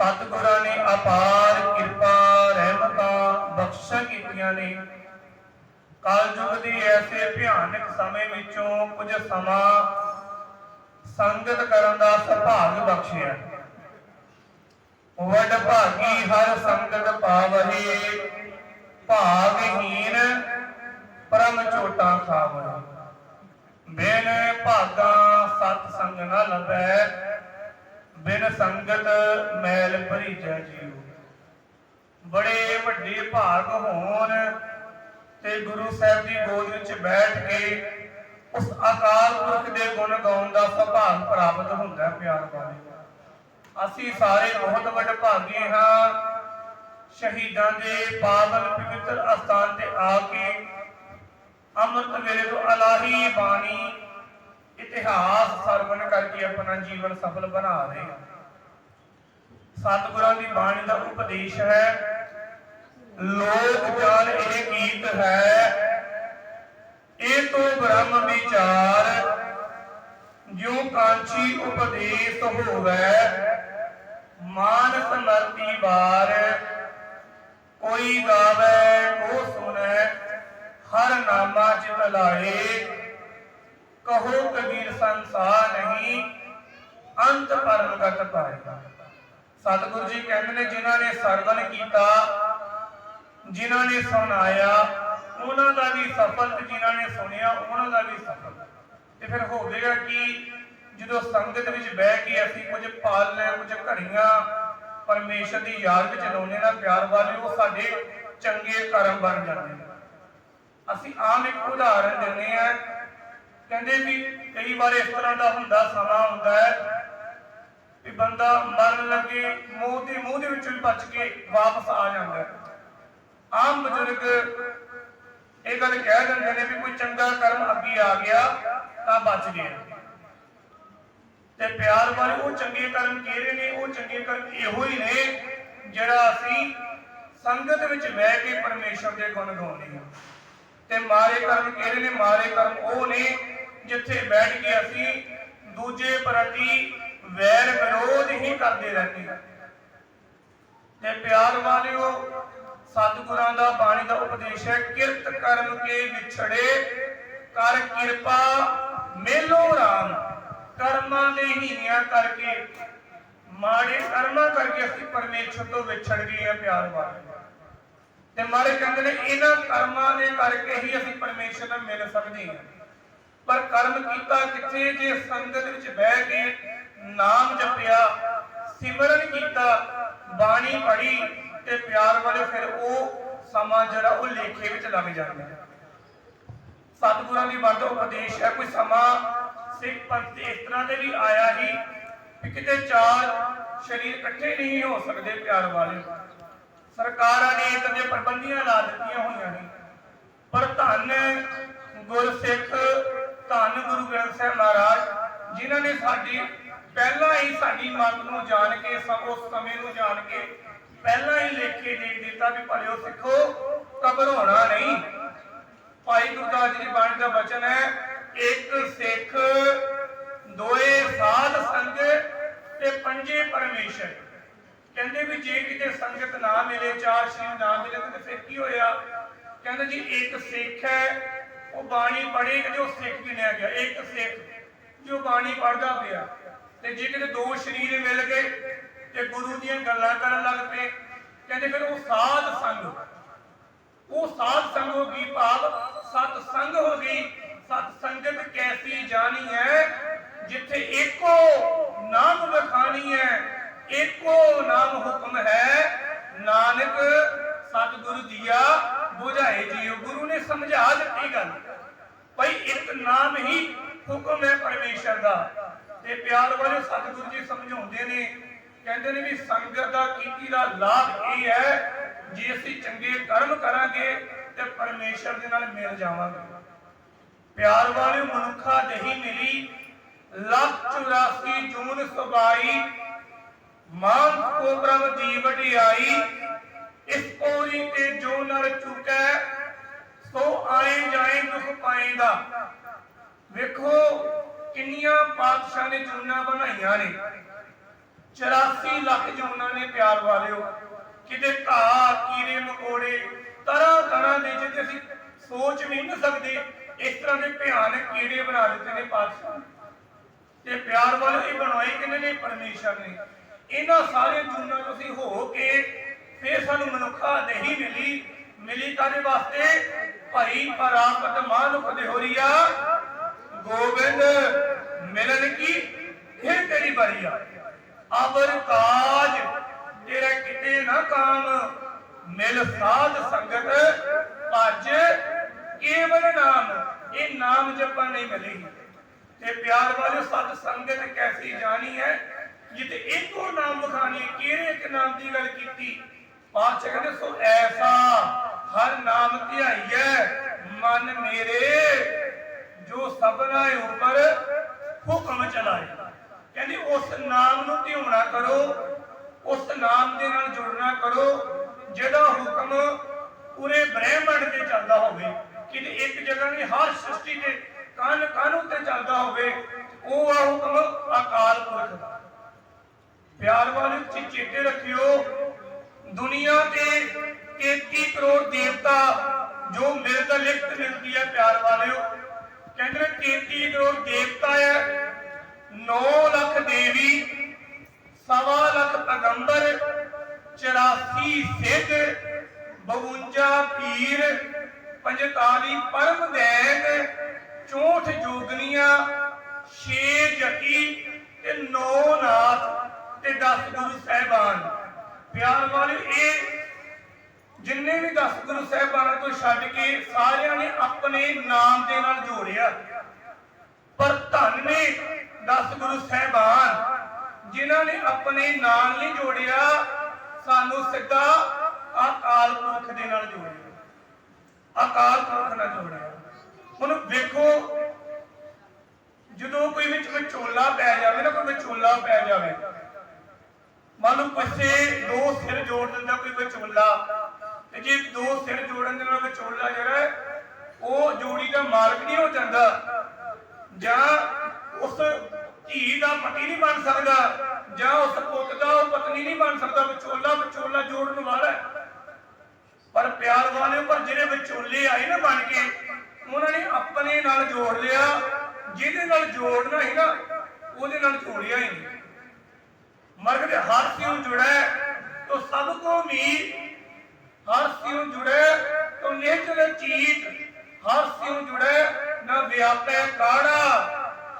ਸਤਿਗੁਰਾਂ ਨੇ ਅਪਾਰ ਕਿਰਪਾ, ਰਹਿਮਤਾਂ ਬਖਸ਼ਾਂ ਕੀਤੀਆਂ ਨੇ। ਕਲਯੁਗ ਦੇ ਐਸੇ ਭਿਆਨਕ ਸਮੇਂ ਵਿੱਚੋਂ ਕੁਝ ਸਮਾਂ ਸੰਗਤ ਕਰਨ ਦਾ ਸੁਭਾਗ ਬਖਸ਼ਿਆ। ਵਡ ਭਾਗੀ ਹਰ ਸੰਗਤ ਪਾਵਹੀ ਭਾਗਹੀਨ ਪਰਮ ਚੋਟਾਂ ਖਾਵਹੀ। ਬਿਨ ਭਾਗਾ ਸਤ ਸੰਗ ਨ ਲਭੈ ਬਿਨ ਸੰਗਤ ਮੈਲ ਭਰੀਜੈ ਜੀਉ। ਬੜੇ ਵੱਡੇ ਭਾਗ ਹੋਣ ਤੇ ਗੁਰੂ ਸਾਹਿਬ ਦੀ ਗੋਦ ਵਿੱਚ ਬੈਠ ਕੇ ਉਸ ਅਕਾਲ ਪੁਰਖ ਦੇ ਗੁਣ ਗਾਉਣ ਦਾ ਸੁਭਾਗ ਪ੍ਰਾਪਤ ਹੁੰਦਾ ਪਿਆਰ ਵਾਲੇ ਅਸੀਂ ਸਾਰੇ ਬਹੁਤ ਵੱਡ ਭਾਗੇ ਹਾਂ। ਸ਼ਹੀਦਾਂ ਦੇ ਪਾਵਨ ਪਵਿੱਤਰ ਅਸਥਾਨ ਤੇ ਆ ਕੇ ਅੰਮ੍ਰਿਤ ਵੇਲੇ ਤੋਂ ਅਲਾਹੀ ਬਾਣੀ ਇਤਿਹਾਸ ਸਰਵਣ ਕਰਕੇ ਆਪਣਾ ਜੀਵਨ ਸਫਲ ਬਣਾ ਰਹੇ ਸਤਿਗੁਰਾਂ ਦੀ ਬਾਣੀ ਦਾ ਉਪਦੇਸ਼ ਹੈ, ਲੋਕ ਜਾਣ ਇਹ ਗੀਤ ਹੈ, ਇਹ ਤੋਂ ਬ੍ਰਹਮ ਵਿਚਾਰ ਜਿਉ ਕਾਂਚੀ ਉਪਦੇਸ਼ ਹੋਵੇ, ਮਾਨਸ ਮਰਤੀ ਬਾਰ ਕੋਈ ਗਾਵੇ, ਕੋ ਸੁਣੈ, ਹਰ ਨਾਮਾ ਚਿਤ ਲਾਏ। ਕਹੋ ਕਬੀਰ ਸੰਸਾਰ ਨਹੀਂ, ਅੰਤ ਪਰਮਗਤ ਪਾਏਗਾ। ਸਤਿਗੁਰੂ ਜੀ ਕਹਿੰਦੇ ਨੇ, ਜਿਨ੍ਹਾਂ ਨੇ ਸਰਵਨ ਕੀਤਾ, ਜਿਨ੍ਹਾਂ ਨੇ ਸੁਣਾਇਆ ਉਹਨਾਂ ਦਾ ਵੀ ਸਫਲ ਤੇ ਜਿਨ੍ਹਾਂ ਨੇ ਸੁਣਿਆ, ਉਹਨਾਂ ਦਾ ਵੀ ਸਫਲ। ਤੇ ਫਿਰ ਹੋਵੇਗਾ ਕਿ ਜਦੋਂ ਸੰਗਤ ਵਿੱਚ ਬਹਿ ਕੇ ਅਸੀਂ ਕੁਝ ਪਾਲਨੇ ਕੁਝ ਘੜੀਆਂ ਪਰਮੇਸ਼ਰ ਦੀ ਯਾਦ ਵਿੱਚ ਲਾਉਣੇ ਨਾ ਪਿਆਰ ਵਾਲੇ, ਉਹ ਸਾਡੇ ਚੰਗੇ ਕਰਮ ਬਣ ਜਾਂਦੇ ਅਸੀਂ ਆਮ ਇੱਕ ਉਦਾਹਰਨ ਦਿੰਦੇ ਆ ਕਹਿੰਦੇ ਵੀ ਕਈ ਵਾਰ ਇਸ ਤਰ੍ਹਾਂ ਦਾ ਹੁੰਦਾ, ਸਮਾਂ ਹੁੰਦਾ ਹੈ ਵੀ ਬੰਦਾ ਮਰਨ ਲੱਗੇ ਮੂੰਹ ਦੇ ਮੂੰਹ ਦੇ ਵਿੱਚੋਂ ਹੀ ਬਚ ਕੇ ਵਾਪਸ ਆ ਜਾਂਦਾ ਹੈ। ਆਮ ਬਜ਼ੁਰਗ ਇਹ ਗੱਲ ਕਹਿ ਦਿੰਦੇ ਨੇ ਵੀ ਕੋਈ ਚੰਗਾ ਕਰਮ ਅੱਗੇ ਆ ਗਿਆ ਤਾਂ ਬਚ ਗਿਆ। ਤੇ ਪਿਆਰ ਵਾਲੇ ਉਹ ਚੰਗੇ ਕਰਮ ਕਿਹੜੇ ਨੇ? ਉਹ ਚੰਗੇ ਕਰਮ ਇਹੋ ਹੀ ਨੇ ਜਿਹੜਾ ਅਸੀਂ ਸੰਗਤ ਵਿੱਚ ਬਹਿ ਕੇ ਪਰਮੇਸ਼ਰ ਦੇ ਗੁਣ ਗਾਉਂਦੇ ਹਾਂ। ਤੇ ਮਾਰੇ ਕਰਮ ਕਿਹੜੇ ਨੇ? ਮਾਰੇ ਕਰਮ ਉਹ ਨੇ ਜਿੱਥੇ ਬੈਠ ਕੇ ਅਸੀਂ ਦੂਜੇ ਪ੍ਰਤੀ ਵੈਰ ਵਿਰੋਧ ਹੀ ਕਰਦੇ ਰਹਿੰਦੇ ਹਾਂ। ਤੇ ਪਿਆਰ ਵਾਲਿਓ, ਸਤਿਗੁਰਾਂ ਦਾ ਬਾਣੀ ਦਾ ਉਪਦੇਸ਼ ਹੈ, ਕਿਰਤ ਕਰਮ ਕੇ ਵਿਛੜੇ ਕਰ ਕਿਰਪਾ ਮੇਲੋ ਰਾਮ। ਕਰਮਾਂ ਦੇ ਹੀਨਿਆਂ ਕਰਕੇ, ਮਾੜੇ ਕਰਮਾਂ ਕਰਕੇ ਅਸੀਂ ਪਰਮੇਸ਼ਰ ਤੋਂ ਵਿਛੜ ਗਏ ਆ ਪਿਆਰ ਵਾਲੇ ਤੇ ਮਾਰੇ ਕਹਿੰਦੇ ਨੇ, ਇਹਨਾਂ ਕਰਮਾਂ ਦੇ ਕਰਕੇ ਹੀ ਅਸੀਂ ਪਰਮੇਸ਼ਰ ਨਾਲ ਮਿਲ ਸਕਦੇ ਹਾਂ। ਪਰ ਕਰਮ ਕੀਤਾ ਕਿੱਥੇ? ਜੇ ਸੰਗਤ ਵਿੱਚ ਬਹਿ ਕੇ ਨਾਮ ਜਪਿਆ, ਸਿਮਰਨ ਕੀਤਾ, ਬਾਣੀ ਪੜ੍ਹੀ ਤੇ ਪਿਆਰ ਵਾਲੇ ਫਿਰ ਉਹ ਸਮਾਂ ਜਿਹੜਾ ਉਹ ਲੇਖੇ ਵਿੱਚ ਲੱਗ ਜਾਂਦਾ ਹੈ। ਸਤਿਗੁਰਾਂ ਦੀ ਬਾਤ ਉਪਦੇਸ਼ ਹੈ, ਕੋਈ ਸਮਾਂ ਸਿੱਖ ਪੰਥ ਇਸ ਤਰ੍ਹਾਂ ਦੇ ਵੀ ਆਇਆ ਹੀ ਕਿ ਕਿਤੇ ਚਾਰ ਸ਼ਰੀਰ ਇਕੱਠੇ ਨਹੀਂ ਹੋ ਸਕਦੇ ਪਿਆਰ ਵਾਲੇ। ਸਰਕਾਰਾਂ ਨੇ ਇੱਕ ਦੇ ਪਾਬੰਦੀਆਂ ਲਾ ਦਿੱਤੀਆਂ ਹੋਈਆਂ ਨੇ। ਪਰ ਧੰਨ ਗੁਰਸਿੱਖ ਧੰਨ ਗੁਰੂ ਗ੍ਰੰਥ ਸਾਹਿਬ ਮਹਾਰਾਜ, ਜਿਨ੍ਹਾਂ ਨੇ ਸਾਡੀ ਪਹਿਲਾਂ ਹੀ ਸਾਡੀ ਮਤ ਨੂੰ ਜਾਣ ਕੇ ਸਭ ਉਸ ਸਮੇਂ ਨੂੰ ਜਾਣ ਕੇ ਪਹਿਲਾਂ ਹੀ ਲੇਖੇ ਦੇ ਦਿੱਤਾ ਵੀ ਭਲਿਓ ਸਿੱਖੋ, ਘਬਰਾਉਣਾ ਨਹੀਂ। ਭਾਈ ਗੁਰਦਾਸ ਜੀ ਦੀ ਬਾਣੀ ਦਾ ਬਚਨ ਹੈ, ਇੱਕ ਸਿੱਖ ਦੋਏ ਸਾਧ ਸੰਗ ਤੇ ਪੰਜੇ ਪਰਮੇਸ਼ਰ। ਕਹਿੰਦੇ ਵੀ ਜੇ ਕਿਤੇ ਸੰਗਤ ਨਾ ਮਿਲੇ, ਚਾਰ ਸ਼੍ਰੀ ਨਾ ਮਿਲੇ ਤਾਂ ਫਿਰ ਕੀ ਹੋਇਆ? ਕਹਿੰਦੇ ਜੀ, ਇੱਕ ਸਿੱਖ ਹੈ ਉਹ ਬਾਣੀ ਪੜ੍ਹੇ ਕਿ ਉਹ ਸਿੱਖ ਗਿਣਿਆ ਗਿਆ, ਇੱਕ ਸਿੱਖ ਜੋ ਬਾਣੀ ਪੜ੍ਹਦਾ ਪਿਆ। ਤੇ ਜੇ ਕਿਤੇ ਦੋ ਸ਼ਰੀਰ ਮਿਲ ਗਏ ਤੇ ਗੁਰੂ ਦੀਆਂ ਗੱਲਾਂ ਕਰਨ ਲੱਗ ਪਏ, ਕਹਿੰਦੇ ਫਿਰ ਉਹ ਸਾਧ ਸੰਗ। ਉਹ ਸਾਧ ਸੰਗ ਹੋ ਗਈ ਭਾਵ ਸਤ ਸੰਗ ਹੋ ਗਈ। ਸਤ ਸੰਗਤ ਕੈਸੀ ਜਾਣੀ ਹੈ? ਜਿੱਥੇ ਏਕੋ ਨਾਮ ਵਖਾਣੀ ਹੈ ਏਕੋ ਨਾਮ ਹੁਕਮ ਹੈ। ਨਾਨਕ ਸਤਿਗੁਰੂ ਦੀਆ ਬੁਝਾਏ ਜੀਓ ਗੁਰੂ ਨੇ ਸਮਝਾ ਦਿੱਤੀ ਗੱਲ। ਭਈ ਇੱਕ ਨਾਮ ਹੀ ਹੁਕਮ ਹੈ ਪਰਮੇਸ਼ਰ ਦਾ। ਤੇ ਪਿਆਰ ਵਾਲੇ ਸਤਿਗੁਰੂ ਜੀ ਸਮਝਾਉਂਦੇ ਨੇ, ਕਹਿੰਦੇ ਨੇ ਵੀ ਸੰਗਤ ਦਾ ਕੀਤੀ ਦਾ ਲਾਭ ਇਹ ਹੈ, ਜੇ ਅਸੀਂ ਚੰਗੇ ਕਰਮ ਕਰਾਂਗੇ, ਤੇ ਪਰਮੇਸ਼ਰ ਦੇ ਨਾਲ ਮਿਲ ਜਾਵਾਂਗੇ। ਪਿਆਰ ਵਾਲੇ ਮਨੁੱਖਾ ਨਹੀਂ ਮਿਲੀ ਲੱਖ 84 ਜੂਨ ਸੁਬਾਈ ਮਾਨ ਕੋ ਪ੍ਰਭ ਦੀ ਵਡਿਆਈ ਇਸ ਕੋਰੀ ਤੇ ਜੋ ਨਰ ਚੁਕੈ, ਸੋ ਆਏ ਜਾਏ ਦੁਖ ਪਾਏਗਾ ਵੇਖੋ ਕਿੰਨੀਆਂ ਪਾਤਸ਼ਾਹ ਨੇ ਜੂਨਾ ਬਣਾਈਆਂ ਨੇ। 84 ਲੱਖ ਜੂਨਾਂ ਨੇ ਪਿਆਰ ਵਾਲਿਓ, ਕਿਤੇ ਘਾਹ, ਕੀੜੇ, ਮਕੋੜੇ, ਤਰ੍ਹਾਂ ਤਰ੍ਹਾਂ ਦੇ ਜਿਹਦੇ ਅਸੀਂ ਸੋਚ ਵੀ ਨਹੀਂ ਸਕਦੇ, ਇਸ ਤਰ੍ਹਾਂ ਦੇ ਭਿਆਨਕ ਕੀੜੇ ਬਣਾ ਦਿੱਤੇ ਨੇ ਪਾਤਸ਼ਾਹ। ਤੇ ਪਿਆਰ ਵਾਲੇ ਇਹ ਬਣਾਏ ਕਿਨੇ ਨੇ? ਪਰਮੇਸ਼ਰ ਨੇ। ਇਹਨਾਂ ਸਾਰੇ ਜੂਨਾਂ ਤੋਂ ਅਸੀਂ ਹੋ ਕੇ ਫਿਰ ਸਾਨੂੰ ਮਨੁੱਖਾ ਨਹੀਂ ਮਿਲੀ। ਮਿਲੀ ਕਾਦੇ ਵਾਸਤੇ? ਭਾਈ ਪਰਾਪਤ ਮਾਨੁਖ ਦੇ ਹੋਰੀਆ ਗੋਬਿੰਦ ਮਿਲਨ ਕੀ? ਇਹ ਤੇਰੀ ਬਰੀਆ ਅਬਰ ਕਾਜ ਤੇਰਾ ਕਿਤੇ ਨਾ ਕਾਮ। ਮਿਲ ਸਾਧ ਸੰਗਤ ਭਜ। ਕੇਵਲ ਨਾਮ, ਇਹ ਨਾਮ ਜਪਣ ਨਹੀਂ ਮਿਲੇਗੀ ਤੇ ਪਿਆਰ ਵਾਲੇ ਸਤ ਸੰਗਤ ਕੈਸੀ ਜਾਣੀ ਹੈ? ਜਿਤੇ ਇੱਕੋ ਨਾਮ ਬਖਾਨੀ ਕਿਹੜੇ ਇੱਕ ਨਾਮ ਦੀ ਗੱਲ ਕੀਤੀ? ਪਾਤਸ਼ਾਹ ਕਹਿੰਦੇ ਸੋ ਐਸਾ ਹਰ ਨਾਮ ਧਿਆਈਐ, ਮਨ ਮੇਰੇ, ਜੋ ਸਭਨਾ ਉੱਪਰ ਹੁਕਮ ਚਲਾਏ। ਕਹਿੰਦੇ ਉਸ ਨਾਮ ਨੂੰ ਧਿਆਉਣਾ ਕਰੋ, ਉਸ ਨਾਮ ਦੇ ਨਾਲ ਜੁੜਨਾ ਕਰੋ, ਜਿਹੜਾ ਹੁਕਮ ਪੂਰੇ ਬ੍ਰਹਿਮੰਡ ਤੇ ਚੱਲਦਾ ਹੋਵੇ, ਕਿਤੇ ਇੱਕ ਜਗ੍ਹਾ ਨਹੀਂ, ਹਰ ਸ੍ਰਿਸ਼ਟੀ ਤੇ, ਕਨ ਕਨ ਉੱਤੇ ਚੱਲਦਾ ਹੋਵੇ, ਉਹ ਆ ਹੁਕਮ ਅਕਾਲ ਪੁਰਖ ਦਾ। ਪਿਆਰ ਵਾਲੇ ਚੇਤੇ ਰੱਖਿਓ ਦੁਨੀਆ ਤੇ 33 ਕਰੋੜ ਦੇਵਤਾ ਜੋ ਮਿਲਦਾ ਲਿਖਤ ਮਿਲਦੀ ਹੈ, ਪਿਆਰ ਵਾਲਿਓ। ਕਹਿੰਦੇ 33 ਕਰੋੜ ਦੇਵਤਾ ਹੈ। 9 ਲੱਖ ਦੇਵੀ, ਸਵਾ ਲੱਖ ਪੈਗੰਬਰ 84 ਸਿੱਧ 52 ਪੀਰ 45 ਪਰਮ ਦੈਨ 64 ਜੋਗਨੀਆਂ 6 ਜਤੀ ਤੇ 9 ਨਾਥ ਤੇ 10 ਗੁਰੂ ਸਾਹਿਬਾਨ। ਪਿਆਰ ਵਾਲੇ, ਇਹ ਜਿੰਨੇ ਵੀ 10 ਗੁਰੂ ਸਾਹਿਬਾਨਾਂ ਤੋਂ ਛੱਡ ਕੇ ਸਾਰਿਆਂ ਨੇ ਆਪਣੇ ਨਾਮ ਦੇ ਨਾਲ ਜੋੜਿਆ। ਪਰ ਧੰਨ ਨੇ 10 ਗੁਰੂ ਸਾਹਿਬਾਨ, ਜਿਨ੍ਹਾਂ ਨੇ ਆਪਣੇ ਨਾਲ ਨਹੀਂ ਜੋੜਿਆ, ਸਾਨੂੰ ਸਿੱਧਾ ਅਕਾਲ ਪੁਰਖ ਦੇ ਨਾਲ ਜੋੜਿਆ। ਅਕਾਲ ਪੁਰਖ ਨਾਲ ਜੋੜਿਆ। ਹੁਣ ਵੇਖੋ, ਜਦੋਂ ਕੋਈ ਵਿੱਚ ਵਿਚੋਲਾ ਪੈ ਜਾਵੇ ਨਾ, ਕੋਈ ਵਿਚੋਲਾ ਪੈ ਜਾਵੇ ਮੰਨ ਲਓ ਪਿੱਛੇ ਦੋ ਸਿਰ ਜੋੜ ਦਿੰਦਾ, ਕੋਈ ਵਿਚੋਲਾ ਤੇ ਜੇ ਦੋ ਸਿਰ ਜੋੜਨ ਦੇ ਨਾਲ ਵਿਚੋਲਾ ਜਿਹੜਾ ਉਹ ਜੋੜੀ ਦਾ ਮਾਲਕ ਨਹੀਂ ਹੋ ਜਾਂਦਾ। ਜਾਂ ਉਸ ਧੀ ਦਾ ਪਤੀ ਨਹੀਂ ਬਣ ਸਕਦਾ, ਜਾਂ ਉਸ ਪੁੱਤ ਦਾ ਉਹ ਪਤਨੀ ਨਹੀਂ ਬਣ ਸਕਦਾ ਵਿਚੋਲਾ ਵਿਚੋਲਾ ਜੋੜਨ ਵਾਲਾ ਪਰ ਪਿਆਰ ਵਾਲੇ ਪਰ ਜਿਹੜੇ ਵਿਚੋਲੇ ਆਏ ਨਾ ਬਣ ਕੇ, ਉਹਨਾਂ ਨੇ ਆਪਣੇ ਨਾਲ ਜੋੜ ਲਿਆ। ਜਿਹਦੇ ਨਾਲ ਜੋੜਨਾ ਸੀ ਨਾ, ਉਹਦੇ ਨਾਲ ਜੋੜਿਆ ਹੀ ਨਹੀਂ। ਮਰਗ ਦੇ ਹਰ ਸਿਉ ਜੁੜੈ, ਤੋ ਸਭ ਕੋ ਮੀਤ ਹਰ ਸਿਉ ਜੁੜੈ, ਤੋ ਨਿਹਚਲ ਚੀਤ, ਹਰ ਸਿਉ ਜੁੜੈ, ਨਾ ਵਿਆਪੈ ਕਾੜਾ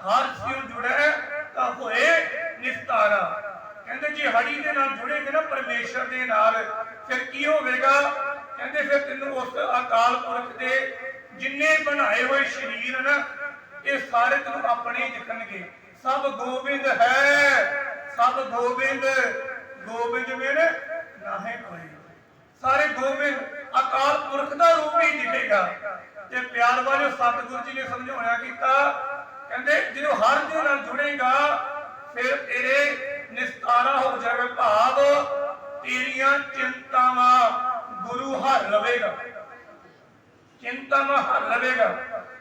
ਹਰ ਸਿਉ ਜੁੜੈ, ਤਾਂ ਹੋਏ ਨਿਸਤਾਰਾ। ਕਹਿੰਦੇ ਜੇ ਹੜੀ ਦੇ ਨਾਲ ਜੁੜੇਗੇ ਨਾ ਪਰਮੇਸ਼ਰ ਦੇ ਨਾਲ, ਫਿਰ ਕੀ ਹੋਵੇਗਾ? ਕਹਿੰਦੇ ਫਿਰ ਤੈਨੂੰ ਉਸ ਅਕਾਲ ਪੁਰਖ ਦੇ ਜਿੰਨੇ ਬਣਾਏ ਹੋਏ ਸਰੀਰ ਨਾ, ਇਹ ਸਾਰੇ ਤੈਨੂੰ ਆਪਣੇ ਹੀ ਦਿਖਣਗੇ। ਸਭ ਗੋਬਿੰਦ ਹੈ। ਸਭ ਗੋਬਿੰਦ ਗੋਬਿੰਦ ਮੇਰੇ ਨਾਹੇ ਕੋਈ। ਸਾਰੇ ਗੋਬਿੰਦ, ਅਕਾਲ ਪੁਰਖ ਦਾ ਰੂਪ ਹੀ ਦਿਖੇਗਾ। ਤੇ ਪਿਆਰ ਵਾਲੇ ਸਤਿਗੁਰੂ ਜੀ ਨੇ ਸਮਝਾਉਣਾ ਕੀਤਾ, ਕਹਿੰਦੇ ਜਦੋਂ ਹਰ ਦੇ ਨਾਲ ਜੁੜੇਗਾ, ਫਿਰ ਤੇਰੇ ਨਿਸਤਾਰਾ ਹੋ ਜਾਵੇ ਭਾਵ, ਤੇਰੀਆਂ ਚਿੰਤਾਵਾਂ ਗੁਰੂ ਹਰ ਲਵੇਗਾ। ਚਿੰਤਾਵਾਂ ਹਰ ਲਵੇਗਾ।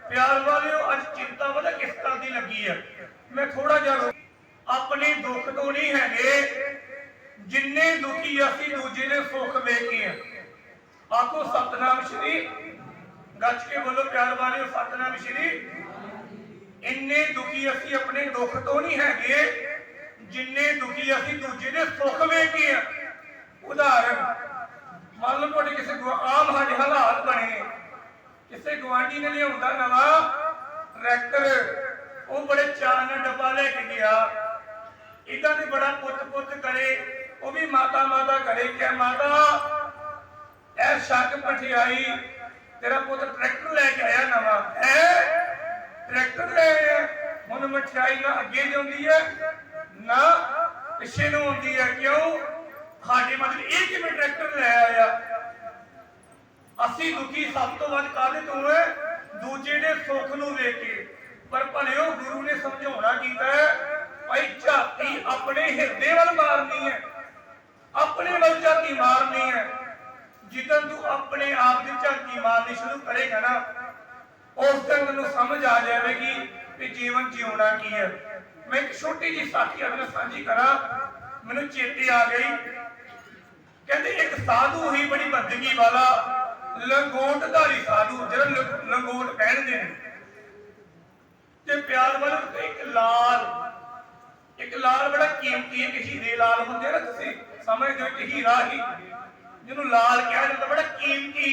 ਪਿਆਰ ਵਾਲਿਓ, ਅੱਜ ਚਿੰਤਾ ਪਤਾ ਕਿਸ ਤਰ੍ਹਾਂ ਦੀ ਲੱਗੀ ਹੈ? ਮੈਂ ਥੋੜਾ ਜਿਹਾ ਆਪਣੇ ਦੁੱਖ ਤੋਂ ਨਹੀਂ ਹੈਗੇ ਜਿੰਨੇ ਦੁਖੀ ਅਸੀਂ ਦੂਜੇ ਦੇ ਸੁੱਖ ਵੇਖੇ ਆ ਆਖੋ ਸਤਨਾਮ ਸ਼੍ਰੀ ਗੱਜ ਕੇ ਬੋਲੋ ਪਿਆਰ ਵਾਲਿਓ ਸਤਨਾਮ ਸ਼੍ਰੀ ਇੰਨੇ ਦੁਖੀ ਅਸੀਂ ਆਪਣੇ ਦੁੱਖ ਤੋਂ ਨਹੀਂ ਹੈਗੇ ਜਿੰਨੇ ਦੁਖੀ ਅਸੀਂ ਦੂਜੇ ਦੇ ਸੁੱਖ ਵੇਖੇ ਆ ਉਦਾਹਰਨ ਮੰਨ ਲਓ ਤੁਹਾਡੇ ਕਿਸੇ ਗੁਆ- ਆਮ ਸਾਡੇ ਹਾਲਾਤ ਬਣੇ ਨੇ ਕਿਸੇ ਗਵਾਂਢੀ ਨੇ ਲਿਆਉਂਦਾ ਨਵਾਂ ਟਰੈਕਟਰ ਉਹ ਬੜੇ ਚਾਅ ਨਾਲ ਡੱਬਾ ਲੈ ਕੇ ਗਿਆ ਇਦਾਂ ਦੇ ਬੜਾ ਪੁੱਤ ਪੁੱਤ ਕਰੇ, ਉਹ ਵੀ ਮਾਤਾ ਮਾਤਾ ਕਰੇ ਕਿ ਮਾਤਾ, ਐ ਸ਼ੱਕ ਪਠਿਆਈ ਤੇਰਾ ਪੁੱਤ ਟਰੈਕਟਰ ਲੈ ਕੇ ਆਇਆ ਨਵਾਂ। ਹੈ? ਟਰੈਕਟਰ ਲੈ ਹੁਣ ਮਠਿਆਈ ਨਾ ਅੱਗੇ ਜਾਂਦੀ ਹੈ ਨਾ ਪਿੱਛੇ ਨੂੰ ਆਉਂਦੀ ਹੈ ਕਿਉਂ? ਸਾਡੇ ਮਤਲਬ ਇਹ ਕਿਵੇਂ ਟਰੈਕਟਰ ਲੈ ਆਇਆ? ਅਸੀਂ ਦੁਖੀ ਸਭ ਤੋਂ ਵੱਧ ਕਾਹਦੇ ਤੋਂ ਹੈ ਦੂਜੇ ਦੇ ਸੁੱਖ ਨੂੰ ਵੇਖ ਕੇ। ਪਰ ਭਲੇ ਉਹ ਗੁਰੂ ਨੇ ਸਮਝਾਉਣਾ ਕੀਤਾ ਹੈ ਭਾਈ ਝਾਤੀ ਆਪਣੇ ਹਿਰਦੇ ਵੱਲ ਮਾਰਨੀ ਹੈ। ਆਪਣੇ ਵੱਲ ਝਾਤੀ ਮਾਰਨੀ ਹੈ। ਜਿੱਦਾਂ ਤੂੰ ਆਪਣੇ ਆਪ ਦੀ ਝਾਤੀ ਮਾਰਨੀ ਸ਼ੁਰੂ ਕਰੇਗਾ ਨਾ, ਉਸ ਦਿਨ ਤੈਨੂੰ ਸਮਝ ਆ ਜਾਵੇਗੀ ਕਿ ਜੀਵਨ ਜਿਉਣਾ ਕੀ ਹੈ। ਮੈਂ ਇੱਕ ਛੋਟੀ ਜਿਹੀ ਸਾਖੀ ਨਾਲ ਸਾਂਝੀ ਕਰਾਂ। ਮੈਨੂੰ ਚੇਤੇ ਆ ਗਈ। ਕਹਿੰਦੇ ਇੱਕ ਸਾਧੂ ਹੀ ਬੜੀ ਬੰਦਗੀ ਵਾਲਾ ਲੰਗੋਟਧਾਰੀ ਸਾਧੂ, ਜਿਹੜਾ ਲੰਗੋਟ ਪਹਿਨਦੇ ਨੇ। ਤੇ ਪਿਆਰ ਵਾਲੇ ਇੱਕ ਲਾਲ ਇੱਕ ਲਾਲ ਬੜਾ ਕੀਮਤੀ ਇੱਕ ਹੀਰੇ ਲਾਲ ਹੁੰਦੇ ਨਾ ਤੁਸੀਂ ਸਮਝਦੇ ਹੋ ਕਿ ਹੀਰਾ ਹੀ। ਜਿਹਨੂੰ ਲਾਲ ਕਿਹਾ ਜਾਂਦਾ ਬੜਾ ਕੀਮਤੀ।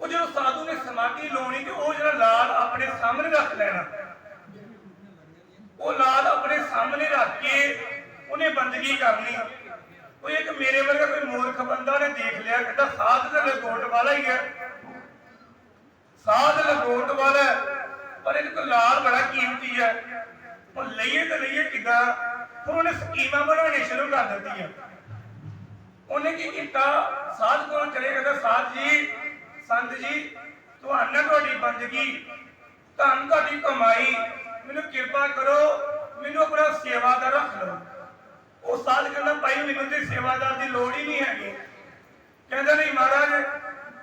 ਉਹ ਜਦੋਂ ਸਾਧੂ ਨੇ ਸਮਾਧੀ ਲਾਉਣੀ ਤੇ ਉਹ ਜਿਹੜਾ ਲਾਲ ਆਪਣੇ ਸਾਹਮਣੇ ਰੱਖ ਲੈਣਾ। ਉਹ ਲਾਲ ਆਪਣੇ ਸਾਹਮਣੇ ਰੱਖ ਕੇ ਉਹਨੇ ਬੰਦਗੀ ਕਰਨੀ। ਉਹ ਇੱਕ ਮੇਰੇ ਵਰਗਾ ਕੋਈ ਮੂਰਖ ਬੰਦਾ ਨੇ ਦੇਖ ਲਿਆ ਕਹਿੰਦਾ ਸਾਧ ਤੇ ਲਗੋਟ ਵਾਲਾ ਹੀ ਹੈ। ਸਾਧ ਲਗੋਟ ਵਾਲਾ ਹੈ, ਪਰ ਇਹ ਕੋਲ ਲਾਲ ਬੜਾ ਕੀਮਤੀ ਹੈ। ਉਹ ਲਈਏ ਤੇ ਲਈਏ ਕਿੱਦਾਂ? ਫਿਰ ਉਹਨੇ ਸਕੀਮਾਂ ਬਣਾਉਣੀ ਸ਼ੁਰੂ ਕਰ ਦਿੱਤੀਆਂ। ਉਹਨੇ ਕੀ ਕੀਤਾ? ਸਾਧ ਕੋਲ ਚਲੇ ਕਹਿੰਦਾ, ਸਾਧ ਜੀ, ਸੰਤ ਜੀ, ਤੁਹਾਡਾ ਤੁਹਾਡੀ ਬੰਦਗੀ, ਧੰਨ ਤੁਹਾਡੀ ਕਮਾਈ। ਮੈਨੂੰ ਕਿਰਪਾ ਕਰੋ, ਮੈਨੂੰ ਆਪਣਾ ਸੇਵਾਦਾਰ ਰੱਖ ਲਓ। ਉਹ ਸਾਧ ਕਹਿੰਦਾ, ਭਾਈ, ਮੈਨੂੰ ਤੇ ਸੇਵਾਦਾਰ ਦੀ ਲੋੜ ਹੀ ਨਹੀਂ ਹੈਗੀ। ਕਹਿੰਦਾ, ਨਹੀਂ ਮਹਾਰਾਜ,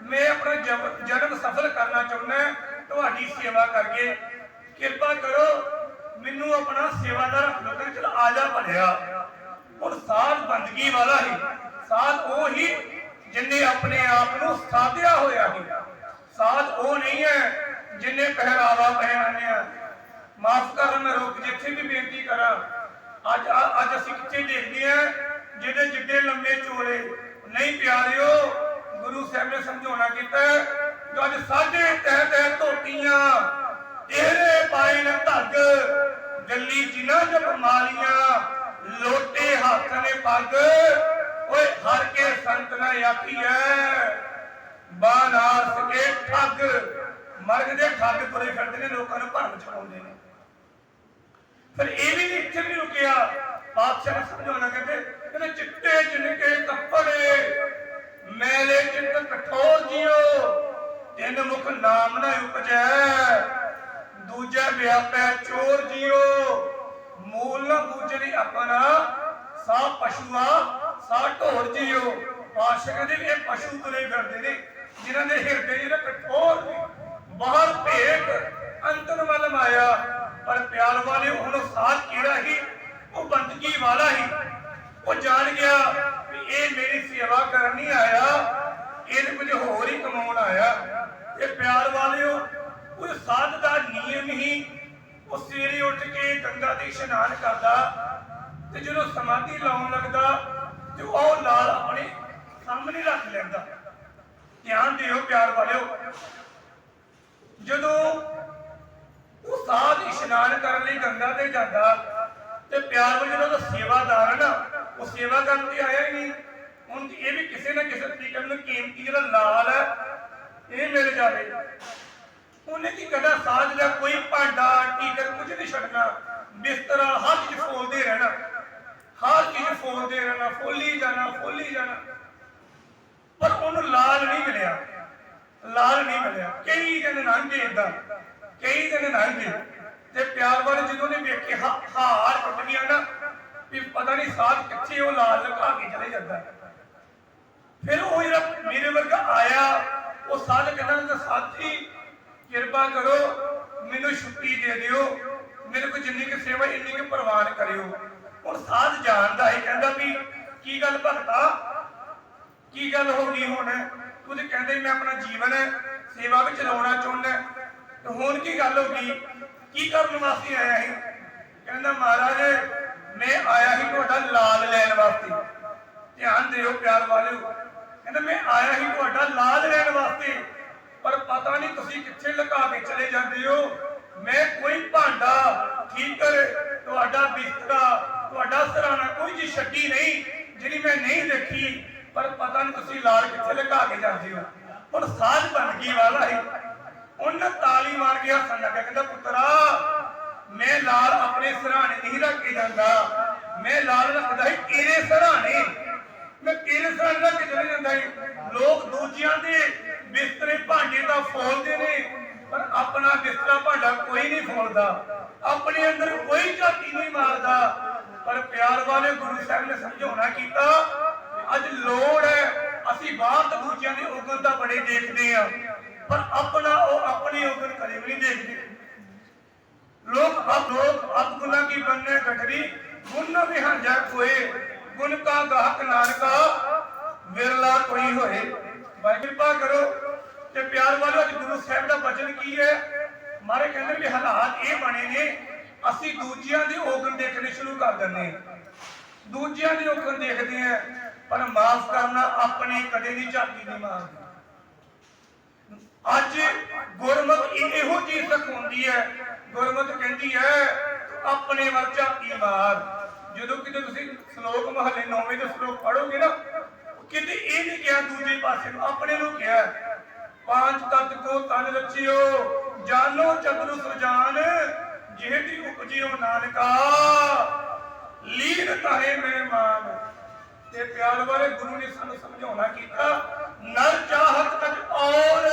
ਮੈਂ ਆਪਣਾ ਜਮ- ਜਨਮ ਸਫਲ ਕਰਨਾ ਚਾਹੁੰਦਾ, ਤੁਹਾਡੀ ਸੇਵਾ ਕਰਕੇ ਕਿਰਪਾ ਕਰੋ ਮੈਨੂੰ ਆਪਣਾ ਸੇਵਾਦਾਰ ਰੱਖ ਲਓ ਕਹਿੰਦਾ ਚਲ ਹੁਣ ਸਾਧ ਬੰਦਗੀ ਵਾਲਾ ਹੀ। ਸਾਧ ਉਹ ਹੀ ਜਿਨੇ ਆਪਣੇ ਆਪ ਨੂੰ ਸਾਧਿਆ ਹੋਇਆ ਹੀ। ਸਾਧ ਉਹ ਨਹੀਂ ਹੈ ਜਿਨੇ ਪਹਿਰਾਵਾ ਪਹਿਨਾਨਿਆ ਮਾਫ ਕਰ ਰੁਕ ਜਿੱਥੇ ਵੀ ਬੇਨਤੀ ਕਰਾਂ। ਅੱਜ ਅੱਜ ਅਸੀਂ ਕਿੱਥੇ ਦੇਖਦੇ ਆ ਜਿਹਦੇ ਜਿੱਡੇ ਲੰਮੇ ਚੋਲੇ। ਨਹੀਂ ਪਿਆਰਿਓ, ਗੁਰੂ ਸਾਹਿਬ ਨੇ ਸਮਝਾਉਣਾ ਕੀਤਾ ਜੋ ਅੱਜ ਸਾਡੇ ਤਹਿ ਤਹਿ ਧੋਤੀਆਂ ਤੇਰੇ ਪਾਏ ਧੱਗ। ਗੱਲੀ ਜਿਨ੍ਹਾਂ ਜਪ ਮਾਲੀਆਂ, ਲੋਟੇ ਹੱਥ ਨੇ ਪੱਗ। ਓਏ, ਹਰ ਕੇ ਸੰਤ ਨਾ ਆਖੀਐ ਬਾਨਾਸ ਕੇ ਠੱਗ। ਮਰਗ ਦੇ ਠੱਗ ਤੁਰੇ ਫਿਰਦੇ ਨੇ, ਲੋਕਾਂ ਨੂੰ ਭਰਮ ਛਾਉਂਦੇ ਨੇ। ਫਿਰ ਇਹ ਵੀ ਇੱਥੇ ਵੀ ਰੁਕਿਆ। ਬਾਦਸ਼ਾਹ ਨੇ ਸਮਝਾਉਣਾ, ਕਹਿੰਦੇ ਕਹਿੰਦੇ, ਚਿੱਟੇ ਜਿਨਕੇ ਕੱਪੜੇ, ਮੈਲੇ ਚਿੱਤ ਕਠੋਰ ਜਿਓ, ਤਿੰਨ ਮੁਖ ਨਾਮ ਨਾ ਉਪਜੈ। ਦੂਜਾ ਵਿਆਪੈ ਚੋਰ ਜਿਓ। ਮੂਲ ਨਾ ਬੂਝਣੀ ਆਪਣਾ ਸਾ ਪਸ਼ੂਆ ਸਾ ਢੋਰ ਜਿਓ। ਬਾਦਸ਼ਾਹ ਕਹਿੰਦੇ ਵੀ ਇਹ ਪਸ਼ੂ ਤੁਰੇ ਫਿਰਦੇ ਨੇ, ਜਿਨ੍ਹਾਂ ਦੇ ਹਿਰਦੇ ਜਿਹੜਾ ਕਠੋਰ ਨੇ, ਬਾਹਰ ਭੇਟ ਅੰਤਰ ਵੱਲ ਮਾਇਆ। ਪਰ ਪਿਆਰ ਵਾਲੇ ਹੁਣ ਸਾਥ ਕਿਹੜਾ ਹੀ ਉਹ ਬੰਦਗੀ ਵਾਲਾ ਹੀ ਉਹ ਜਾਣ ਗਿਆ ਵੀ ਇਹ ਮੇਰੀ ਸੇਵਾ ਕਰਨ ਨਹੀਂ ਆਇਆ ਇਹਨੇ ਕੁਝ ਹੋਰ ਹੀ ਕਮਾਉਣ ਆਇਆ। ਇਹ ਪਿਆਰ ਵਾਲਿਓ ਉਹ ਸਾਧ ਦਾ ਨਿਯਮ ਹੀ ਉਹ ਸਵੇਰੇ ਉੱਠ ਕੇ ਗੰਗਾ ਦੇ ਇਸ਼ਨਾਨ ਕਰਦਾ ਤੇ ਜਦੋਂ ਸਮਾਧੀ ਲਾਉਣ ਲੱਗਦਾ ਤੇ ਉਹ ਲਾਲ ਆਪਣੇ ਸਾਹਮਣੇ ਰੱਖ ਲੈਂਦਾ। ਧਿਆਨ ਦਿਓ ਪਿਆਰ ਵਾਲਿਓ, ਜਦੋਂ ਉਹ ਸਾਧ ਇਸ਼ਨਾਨ ਕਰਨ ਲਈ ਗੰਗਾ ਤੇ ਜਾਂਦਾ ਤੇ ਪਿਆਰ ਵਾਲੇ ਜਿਹੜਾ ਸੇਵਾਦਾਰ ਹੈ ਨਾ, ਉਹ ਸੇਵਾ ਕਰਨ ਲਈ ਆਇਆ ਹੀ ਨਹੀਂ। ਹੁਣ ਇਹ ਵੀ ਕਿਸੇ ਨਾ ਕਿਸੇ ਤਰੀਕੇ ਨਾਲ ਕੀਮਤੀ ਜਿਹੜਾ ਲਾਲ ਹੈ, ਇਹ ਮਿਲ ਜਾਵੇ। ਉਹਨੇ ਕੀ ਕਰਨਾ? ਸਾਧ ਦਾ ਕੋਈ ਭਾਂਡਾ ਟੀਕਰ ਕੁਝ ਨਹੀਂ ਛੱਡਣਾ। ਬਿਸਤਰਾ, ਹਰ ਚੀਜ਼ ਫੋਲਦੇ ਰਹਿਣਾ। ਹਰ ਚੀਜ਼ ਫੋਲਦੇ ਰਹਿਣਾ। ਫੋਲੀ ਜਾਣਾ ਫੋਲੀ ਜਾਣਾ। ਪਰ ਉਹਨੂੰ ਲਾਲ ਨਹੀਂ ਮਿਲਿਆ। ਲਾਲ ਨਹੀਂ ਮਿਲਿਆ। ਕਈ ਦਿਨ ਲੰਘੇ ਇਦਾਂ ਕਈ ਦਿਨ ਲੰਘੇ ਤੇ ਪਿਆਰ ਵਾਲੇ ਜਦੋਂ ਨੇ ਵੇਖੇ ਹਾਰ ਟੁੱਟ ਗਿਆ ਨਾ, ਵੀ ਪਤਾ ਨਹੀਂ ਸਾਥ ਕਿੱਥੇ ਉਹ ਲਾਲ ਲਗਾ ਕੇ ਚਲੇ ਜਾਂਦਾ। ਫਿਰ ਉਹ ਜਿਹੜਾ ਮੇਰੇ ਵਰਗਾ ਆਇਆ, ਉਹ ਸਾਧ ਕਹਿੰਦਾ, ਸਾਥੀ ਕਿਰਪਾ ਕਰੋ, ਮੈਨੂੰ ਛੁੱਟੀ ਦੇ ਦਿਓ। ਮੇਰੇ ਕੋਲ ਜਿੰਨੀ ਕਿ ਸੇਵਾ, ਇੰਨੀ ਕਿ ਪ੍ਰਵਾਨ ਕਰਿਓ। ਹੁਣ ਸਾਧ ਜਾਣਦਾ ਹੈ ਕਹਿੰਦਾ ਵੀ ਕੀ ਗੱਲ ਭਗਤਾ? ਕੀ ਗੱਲ ਹੋ ਗਈ ਹੁਣ? ਤੂੰ ਕਹਿੰਦੇ ਮੈਂ ਆਪਣਾ ਜੀਵਨ ਸੇਵਾ ਵਿੱਚ ਲਾਉਣਾ ਚਾਹੁੰਦਾ। ਤੇ ਹੁਣ ਕੀ ਗੱਲ ਹੋ ਗਈ? ਕੀ ਕਰਨ ਵਾਸਤੇ ਆਇਆ ਹੈ ਕਹਿੰਦਾ ਮਹਾਰਾਜ, ਮੈਂ ਆਇਆ ਸੀ ਤੁਹਾਡਾ ਲਾਲ ਲੈਣ ਵਾਸਤੇ। ਧਿਆਨ ਦਿਓ ਪਿਆਰ ਵਾਲਿਓ। ਕਹਿੰਦਾ ਮੈਂ ਆਇਆ ਸੀ ਤੁਹਾਡਾ ਲਾਲ ਲੈਣ ਵਾਸਤੇ। ਪਰ ਪਤਾ ਨਹੀਂ ਤੁਸੀਂ ਕਿੱਥੇ ਲੁਕਾ ਕੇ ਚਲੇ ਜਾਂਦੇ ਹੋ। ਮੈਂ ਕੋਈ ਭਾਂਡਾ, ਠੀਕਰ, ਤੁਹਾਡਾ ਬਿਸਤਰਾ, ਤੁਹਾਡਾ ਸਰਾਣਾ, ਕੋਈ ਚੀਜ਼ ਛੱਡੀ ਨਹੀਂ, ਜਿਹੜੀ ਮੈਂ ਨਹੀਂ ਦੇਖੀ। ਪਰ ਪਤਾ ਨਹੀਂ ਤੁਸੀਂ ਲਾਲ ਕਿੱਥੇ ਲੁਕਾ ਕੇ ਜਾਂਦੇ ਹੋ। ਹੁਣ ਸਾਧ ਬੰਦਗੀ ਵਾਲਾ ਹੀ ਉਹਨੇ ਤਾਲੀ ਮਾਰ ਕੇ ਹੱਸਣ ਕਹਿੰਦਾ, ਪੁੱਤਰਾ, ਮੈਂ ਲਾਲ ਆਪਣੇ ਸਰਾਣੇ ਨਹੀਂ ਰੱਖ ਕੇ ਜਾਂਦਾ। ਮੈਂ ਲਾਲ ਰੱਖਦਾ ਹੀ ਤੇਰੇ ਸਰਾਣੇ? ਮੈਂ ਤੇਰੇ ਸਰਾਣੇ ਰੱਖ ਕੇ ਚਲੇ ਜਾਂਦਾ ਹੀ ਲੋਕ ਦੂਜਿਆਂ ਦੇ ਫੋਲਦੇ ਨੇ, ਪਰ ਆਪਣਾ ਬਿਸਤਰਾ ਭਾਂਡਾ ਕੋਈ ਨਹੀਂ ਫੋਲਦਾ ਆਪਣੇ ਅੰਦਰ ਕੋਈ ਝਾਤੀ ਨਹੀਂ ਮਾਰਦਾ। ਪਰ ਪਿਆਰ ਵਾਲੇ ਗੁਰੂ ਸਾਹਿਬ ਨੇ ਸਮਝਾਉਣਾ ਕੀਤਾ, ਅੱਜ ਲੋੜ ਹੈ, ਅਸੀਂ ਬਾਹਰ ਤਾਂ ਦੂਜਿਆਂ ਦੀ ਉਗਲ ਤਾਂ ਬੜੇ ਦੇਖਦੇ ਆ ਪਰ ਆਪਣਾ ਉਹ ਆਪਣੀ ਉਗਲ ਕਦੇ ਵੀ ਨਹੀਂ ਦੇਖਦੇ। ਲੋਕ ਅਬ ਲੋਕ ਅਬ ਗੁਨਾ ਕੀ ਬੰਨੇ ਗਠਰੀ ਗੁਣ ਨ ਵਿਹਾਂਜਾ ਕੋਏ ਗੁਣ ਕਾ ਗਾਹਕ ਨਾਨਕਾ, ਵਿਰਲਾ ਕੋਈ ਹੋਏ। ਵਾਹਿਗੁਰੂ ਕਿਰਪਾ ਕਰੋ ਤੇ ਪਿਆਰ ਵਾਲੋ ਅੱਜ ਗੁਰੂ ਸਾਹਿਬ ਦਾ ਵਚਨ ਕੀ ਹੈ? ਮਾਰੇ ਕਹਿੰਦੇ ਵੀ ਹਾਲਾਤ ਇਹ ਬਣੇ ਨੇ, ਅਸੀਂ ਦੂਜਿਆਂ ਦੇ ਔਗਣ ਦੇਖਣੇ ਸ਼ੁਰੂ ਕਰ ਦਿੰਦੇ ਹਾਂ। ਦੂਜਿਆਂ ਦੇ ਔਗਣ ਦੇਖਦੇ ਆ ਪਰ ਮਾਫ ਕਰਨਾ ਆਪਣੇ ਕਦੇ ਨਹੀਂ ਝਾਕੀ ਨਹੀਂ ਮਾਰਦੀ ਅੱਜ ਗੁਰਮਤ ਇਹੋ ਚੀਜ਼ ਸਿਖਾਉਂਦੀ ਹੈ, ਗੁਰਮਤ ਕਹਿੰਦੀ ਹੈ, ਆਪਣੇ ਵੱਲ ਝਾਕੀ ਮਾਰ। ਜਦੋਂ ਕਿਤੇ ਤੁਸੀਂ ਸ਼ਲੋਕ ਮਹਲੇ ਨੌਵੇਂ ਦੇ ਸ਼ਲੋਕ ਪੜੋਗੇ ਨਾ, ਕਿਤੇ ਇਹ ਨਹੀਂ ਕਿਹਾ ਦੂਜੇ ਪਾਸੇ ਨੂੰ, ਆਪਣੇ ਨੂੰ ਕਿਹਾ। ਪੰਜ ਤਤ ਕੋ ਤਨ ਰਚਿਓ। ਜਾਨੋ ਚਤੁਰ ਸੁਜਾਨ ਜਿਹਦੀ ਉਪਜਿਓ ਨਾਨਕਾ। ਲੀਨ ਤਾਰੇ ਮਹਿਮਾਨ ਤੇ ਪਿਆਰ ਵਾਲੇ ਗੁਰੂ ਨੇ ਸਾਨੂੰ ਸਮਝਾਉਣਾ ਕੀਤਾ, ਨਰ ਚਾਹਤ ਤਜ ਔਰ,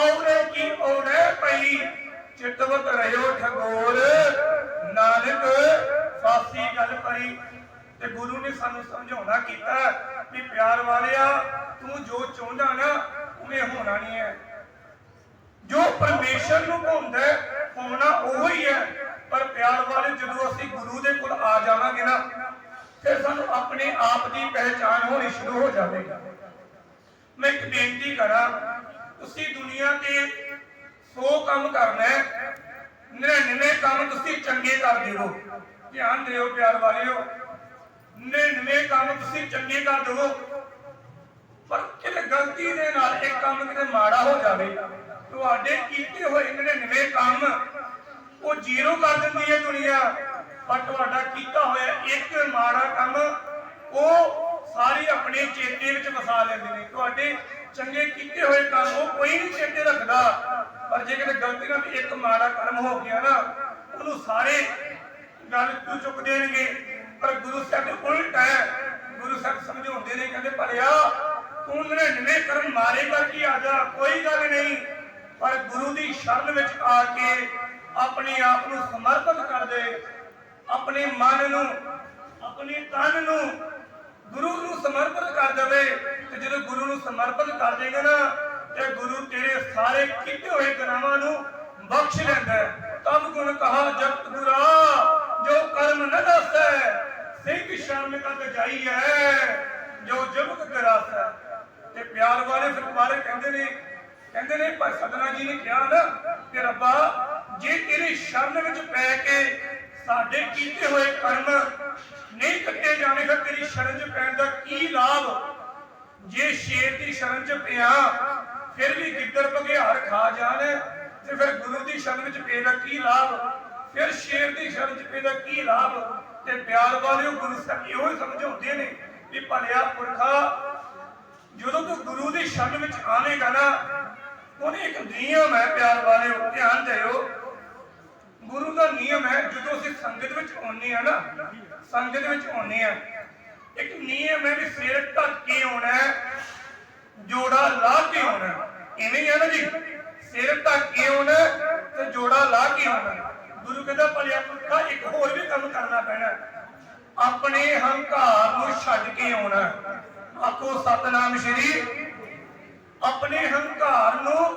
ਔਰੇ ਕੀ ਔਰੇ ਪਈ। ਚਿਤਵਤ ਰਹਿਓ ਠਗੋਰ, ਨਾਨਕ ਸਾਸੀ ਗੱਲ ਪਈ। ਤੇ ਗੁਰੂ ਨੇ ਸਾਨੂੰ ਸਮਝਾਉਣਾ ਕੀਤਾ ਵੀ ਪਿਆਰ ਵਾਲਿਆ, ਤੂੰ ਜੋ ਚਾਹੁੰਦਾ ਨਾ ਉਵੇਂ ਹੋਣਾ ਨਹੀਂ ਹੈ। ਜੋ ਪਰਮੇਸ਼ਰ ਨੂੰ ਭਾਉਂਦਾ ਹੋਣਾ ਉਹ ਹੀ ਹੈ। ਪਰ ਪਿਆਰ ਵਾਲੇ ਜਦੋਂ ਅਸੀਂ ਗੁਰੂ ਦੇ ਕੋਲ ਆ ਜਾਵਾਂਗੇ ਨਾ, ਫਿਰ ਸਾਨੂੰ ਆਪਣੇ ਆਪ ਦੀ ਪਹਿਚਾਨ ਹੋਣੀ ਸ਼ੁਰੂ ਹੋ ਜਾਵੇਗੀ। ਮੈਂ ਇੱਕ ਬੇਨਤੀ ਕਰਾਂ, ਤੁਸੀਂ ਦੁਨੀਆ ਤੇ 100 ਕੰਮ ਕਰਨਾ ਹੈ 99 ਕੰਮ ਤੁਸੀਂ ਚੰਗੇ ਕਰ ਦਿਓ ਧਿਆਨ ਦਿਓ ਪਿਆਰ ਵਾਲਿਓ 99 ਕੰਮ ਤੁਸੀਂ ਚੰਗੇ ਕਰ ਦਿਓ ਪਰ ਗਲਤੀ ਦੇ ਨਾਲ ਇੱਕ ਕੰਮ ਕਿਤੇ ਮਾੜਾ ਹੋ ਜਾਵੇ, ਤੁਹਾਡੇ ਕੀਤੇ ਹੋਏ 99 ਕੰਮ ਉਹ ਜ਼ੀਰੋ ਕਰ ਦਿੰਦੀ ਹੈ ਦੁਨੀਆ, ਪਰ ਤੁਹਾਡਾ ਕੀਤਾ ਹੋਇਆ ਇੱਕ ਮਾੜਾ ਕੰਮ ਉਹ ਸਾਰੀ ਆਪਣੇ ਚੇਤੇ ਵਿੱਚ ਵਸਾ ਲੈਂਦੇ ਨੇ। ਤੁਹਾਡੇ ਚੰਗੇ ਕੀਤੇ ਹੋਏ ਕੰਮ ਉਹ ਕੋਈ ਨਹੀਂ ਚੇਤੇ ਰੱਖਦਾ। ਪਰ ਜੇ ਕਿਤੇ ਗਲਤੀ ਨਾਲ ਇੱਕ ਮਾੜਾ ਕਰਮ ਹੋ ਗਿਆ ਨਾ, ਉਹਨੂੰ ਸਾਰੇ ਗੱਲ ਤੂੰ ਚੁੱਕ ਦੇਣਗੇ। ਪਰ ਗੁਰੂ ਸਾਹਿਬ ਉਲਟ ਹੈ। ਗੁਰੂ ਸਾਹਿਬ ਸਮਝਾਉਂਦੇ ਨੇ, ਕਹਿੰਦੇ, ਭਲਿਆ ਤੂੰ 99 ਕਰਮ ਮਾਰੇ ਕਰਕੇ ਆ ਕੋਈ ਗੱਲ ਨਹੀਂ। ਪਰ ਗੁਰੂ ਦੀ ਸ਼ਰਨ ਵਿੱਚ ਆ ਕੇ ਆਪਣੇ ਆਪ ਨੂੰ ਸਮਰਪਿਤ ਕਰ ਦੇ ਆਪਣੇ ਮਨ ਨੂੰ, ਆਪਣੇ ਤਨ ਨੂੰ ਗੁਰੂ ਨੂੰ ਸਮਰਪਿਤ ਕਰ ਦੇਵੇ। ਤੇ ਜਦੋਂ ਗੁਰੂ ਨੂੰ ਸਮਰਪਿਤ ਕਰ ਦੇਗਾ ਨਾ, ਤੇ ਗੁਰੂ ਤੇਰੇ ਸਾਰੇ ਕੀਤੇ ਹੋਏ ਗੁਨਾਹਾਂ ਨੂੰ ਬਖਸ਼ ਲੈਂਦਾ ਹੈ। ਤਬ ਗੁਣ ਕਹਾ, ਜਪਤ ਗੁਰਾ, ਜੋ ਕਰਮ ਨ ਦੱਸੈ ਸਿੰਘ ਸ਼ਰਮ ਕਦ ਜਾਈ ਹੈ, ਜੋ ਜਬਕ ਕਰਾਸੈ। ਤੇ ਪਿਆਰ ਵਾਲੇ ਫਿਰ ਦੁਬਾਰੇ ਕਹਿੰਦੇ ਨੇ ਕਹਿੰਦੇ ਨੇ ਭਾਈ ਸਤਨਾ ਜੀ ਨੇ ਕਿਹਾ ਨਾ ਕਿ ਰੱਬਾ, ਜੇ ਤੇਰੀ ਸ਼ਰਨ ਵਿੱਚ ਪੈ ਕੇ ਸਾਡੇ ਕੀਤੇ ਹੋਏ ਕਰਮ ਨਹੀਂ ਕੱਟੇ ਜਾਣੇ, ਫਿਰ ਤੇਰੀ ਸ਼ਰਨ 'ਚ ਪੈਣ ਦਾ ਕੀ ਲਾਭ? ਜੇ ਸ਼ੇਰ ਦੀ ਸ਼ਰਨ 'ਚ ਪਿਆ, ਫਿਰ ਵੀ ਗਿੱਦੜ ਬਘਿਆੜ ਖਾ ਜਾਣ ਤੇ ਫਿਰ ਗੁਰੂ ਦੀ ਸ਼ਰਨ ਵਿੱਚ ਪਏ ਦਾ ਕੀ ਲਾਭ? ਫਿਰ ਸ਼ੇਰ ਦੀ ਸ਼ਰਨ 'ਚ ਪਏ ਦਾ ਕੀ ਲਾਭ? ਤੇ ਪਿਆਰ ਵਾਲਿਓ ਗੁਰੂ ਸਾਹਿਬ ਇਹੋ ਹੀ ਸਮਝਾਉਂਦੇ ਨੇ ਵੀ ਭਲਿਆ ਪੁਰਖਾ ਜਦੋਂ ਤੂੰ ਗੁਰੂ ਦੀ ਸ਼ਰਨ ਵਿੱਚ ਆਵੇਂਗਾ ਨਾ ਉਹਨੇ ਇੱਕ ਨਿਯਮ ਹੈ, ਪਿਆਰ ਵਾਲਿਓ, ਧਿਆਨ ਦਿਓ। ਗੁਰੂ ਦਾ ਨਿਯਮ ਹੈ, ਜਦੋਂ ਅਸੀਂ ਸੰਗਤ ਵਿੱਚ ਆਉਂਦੇ ਆ ਨਾ, ਸੰਗਤ ਵਿੱਚ ਆਉਂਦੇ ਆ ਇੱਕ ਨਿਯਮ ਹੈ ਵੀ ਸਿਰ ਢੱਕ ਕੇ ਆਉਣਾ ਜੋੜਾ ਲਾ ਕੇ ਆਉਣਾ ਹੈ। ਹੀ ਹੈ ਨਾ ਜੀ ਸਿਰ ਢੱਕ ਕੇ ਆਉਣਾ ਤੇ ਜੋੜਾ ਲਾ ਕੇ ਆਉਣਾ ਗੁਰੂ ਕਹਿੰਦਾ, ਭਲਿਆ ਪੁੱਖਾ ਇੱਕ ਹੋਰ ਵੀ ਕੰਮ ਕਰਨਾ ਪੈਣਾ ਆਪਣੇ ਹੰਕਾਰ ਨੂੰ ਛੱਡ ਕੇ ਆਉਣਾ ਆਖੋ ਸਤਨਾਮ ਸ਼੍ਰੀ ਆਪਣੇ ਹੰਕਾਰ ਨੂੰ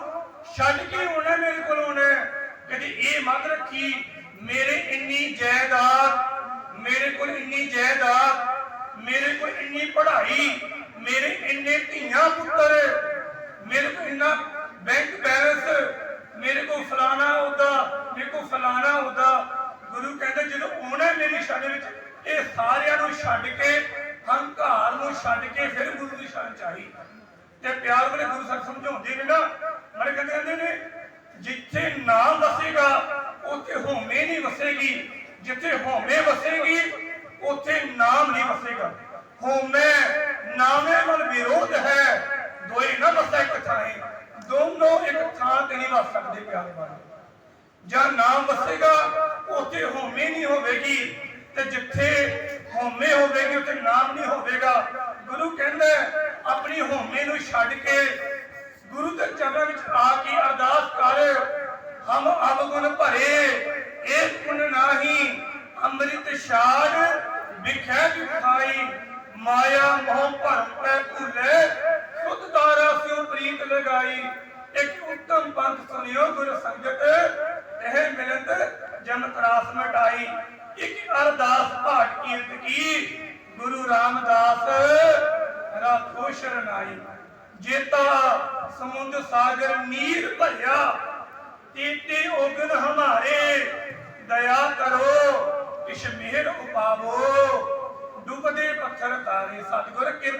ਛੱਡ ਕੇ ਆਉਣਾ ਮੇਰੇ ਕੋਲ ਆਉਣਾ ਹੈ। ਇਹ ਮਤ ਰੱਖੀ, ਮੇਰੇ ਇੰਨੀ ਜਾਇਦਾਦ, ਮੇਰੇ ਕੋਲ ਇੰਨੀ ਜਾਇਦਾਦ, ਮੇਰੇ ਕੋਲ ਇੰਨੀ ਪੜ੍ਹਾਈ, ਮੇਰੇ ਇੰਨੇ ਧੀਆਂ ਪੁੱਤਰ, ਮੇਰੇ ਕੋਲ ਇੰਨਾ ਬੈਂਕ ਬੈਲੈਂਸ ਮੇਰੇ ਕੋਲ ਫਲਾਣਾ ਉਹਦਾ, ਮੇਰੇ ਕੋਲ ਫਲਾਣਾ ਉਹਦਾ ਗੁਰੂ ਕਹਿੰਦੇ ਜਦੋਂ ਆਉਣਾ ਮੇਰੀ ਸ਼ਰਨ ਵਿੱਚ, ਇਹ ਸਾਰਿਆਂ ਨੂੰ ਛੱਡ ਕੇ ਹੰਕਾਰ ਛੱਡ ਕੇ ਫਿਰ ਗੁਰੂ ਦੀ ਸ਼ਰਨ ਚਾਹੀ ਤੇ ਪਿਆਰ ਵਾਲੇ ਗੁਰੂ ਸਾਹਿਬ ਸਮਝਾਉਂਦੇ ਨੇ ਨਾ ਨਾਲੇ ਕਹਿੰਦੇ ਕਹਿੰਦੇ ਨੇ, ਜਿੱਥੇ ਨਾਮ ਵਸੇਗਾ, ਉੱਥੇ ਹਉਮੈ ਨਹੀਂ ਵਸੇਗੀ। ਜਿੱਥੇ ਹਉਮੈ ਵਸੇਗੀ, ਉੱਥੇ ਨਾਮ ਨਹੀਂ ਵਸੇਗਾ। ਹਉਮੈ ਨਾਮੇ ਮਨ ਵਿਰੋਧ ਹੈ, ਦੋਏ ਨਾ ਵਸੈ ਇੱਕ ਥਾਂ ਦੋਨੋਂ ਇੱਕ ਥਾਂ ਤੇ ਨਹੀਂ ਵਸ ਸਕਦੇ ਪਿਆਰ ਵਾਲੇ। ਜਾਂ ਨਾਮ ਵਸੇਗਾ, ਉੱਥੇ ਹਉਮੈ ਨਹੀਂ ਹੋਵੇਗੀ। ਤੇ ਜਿੱਥੇ ਹਉਮੈ ਹੋਵੇਗੀ, ਉੱਥੇ ਨਾਮ ਨਹੀਂ ਹੋਵੇਗਾ। ਗੁਰੂ ਕਹਿੰਦਾ ਆਪਣੀ ਹਉਮੈ ਨੂੰ ਛੱਡ ਕੇ ਗੁਰੂ ਦੇ ਚਰਨਾਂ ਵਿੱਚ ਆ ਕੇ ਅਰਦਾਸ ਕਰ, ਹਮ ਅਵਗੁਣ ਭਰੇ, ਇਹ ਗੁਣ ਨਾਹੀ ਅੰਮ੍ਰਿਤ ਛਾੜ, ਵਿਖੈ ਵਿਖਾਈ ਮਾਇਆ ਮੋਹ ਭਰਮ ਪੈ ਭੁਲੇ ਸੁਧ ਦਾਰਾ ਸਿਉ ਪ੍ਰੀਤ ਲਗਾਈ। ਇੱਕ ਉੱਤਮ ਪੰਥ ਸੁਨਿਓ ਗੁਰ ਸੰਗਤ, ਇਹ ਮਿਲਤ ਜਨ ਤਰਾਸ ਮਟਾਈ। ਇੱਕ ਅਰਦਾਸ ਪਾਠ ਕੀਰਤ ਕੀ? ਗੁਰੂ ਰਾਮਦਾਸ ਰਾਖੋ ਸ਼ਰਨਾਈ ਜੇਤਾ ਸਮੁੰਦ ਸਾਗਰ ਨੀਰ ਭਰਿਆ, ਤੀਤੇ ਉਗਨ ਹਮਾਰੇ। ਦਇਆ ਕਰੋ ਕਿਛ ਮਿਹਰ ਉਪਾਵੋ। ਡੁੱਬਦੇ ਪੱਥਰ ਤਾਰੇ, ਸਤਿਗੁਰ ਕਿਰਪਾ